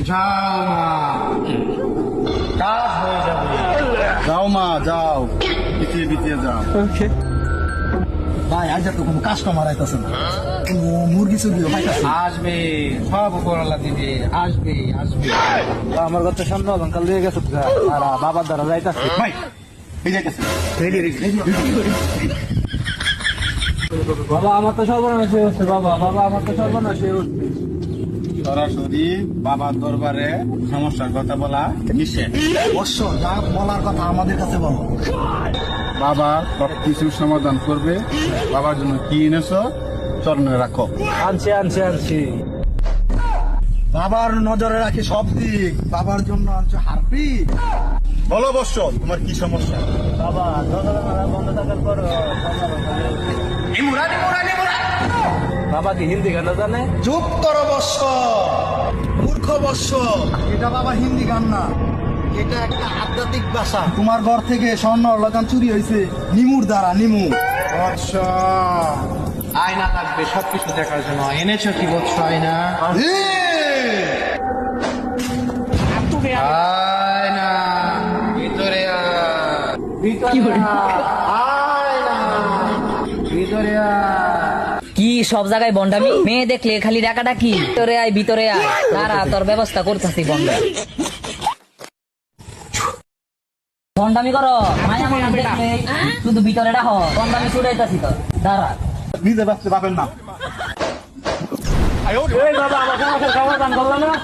যাও মা কাজ হয়ে যাবে যাও মা যাও বিতিয়ে বিতিয়ে যাও ভাই আজ তো কোনো কাস্টমার আইতাছে না। কোনো মুরগি চুরগিও পাইতাছে আসবে সব উপরওয়ালা দিবে আসবে আসবে। আমার কথা সামনে অলঙ্কার লিয়ে গেছে আর বাবার দ্বারা যাইতাছে। ভাই এই যাইতেছে বাবা আমার তো সর্বনাশ হয়ে হচ্ছে বাবা বাবা আমার তো সর্বনাশ হয়ে হচ্ছে সরাসরি বাবার দরবারে সমস্যার কথা বলা নিষেধ। অবশ্য যা বলার কথা আমাদের কাছে বলো। বাবা সব কিছুর সমাধান করবে। বাবার জন্য কি এনেছো? চরণে রাখো। আনছি আনছি আনছি। বাবার নজরে রাখি সব দিক। বাবার জন্য আনছো হারপি বলো বৎস তোমার কি সমস্যা? বাবা নজরে বন্ধ থাকার পর বাবা কি হিন্দি গান জানে? চুপ করো বর্ষ মূর্খ বর্ষ এটা বাবা হিন্দি গান না। এটা একটা আধ্যাত্মিক ভাষা। তোমার ঘর থেকে স্বর্ণ লগান চুরি হয়েছে। নিমুর দ্বারা নিমু। আচ্ছা। আয়না লাগবে সবকিছু দেখার জন্য। এনেছো কি বলছো আয়না? আয়না ভিতরে। ভিতরে আয়। আয়না ভিতরে সব জায়গায় বন্ডামি। মেয়ে দেখলে খালি ডাকাটা কি ভিতরে আয় ভিতরে আয়। তারা তোর ব্যবস্থা করতেছি বন্ডা বন্ডামি করো। মায়া মায়া দেখলে শুধু ভিতরে রাখ বন্ডামি ছুটাইতাছি তোর। দাঁড়া। নিজে বাঁচতে পাবেন না বাবা আমার খাওয়া দান করলাম না?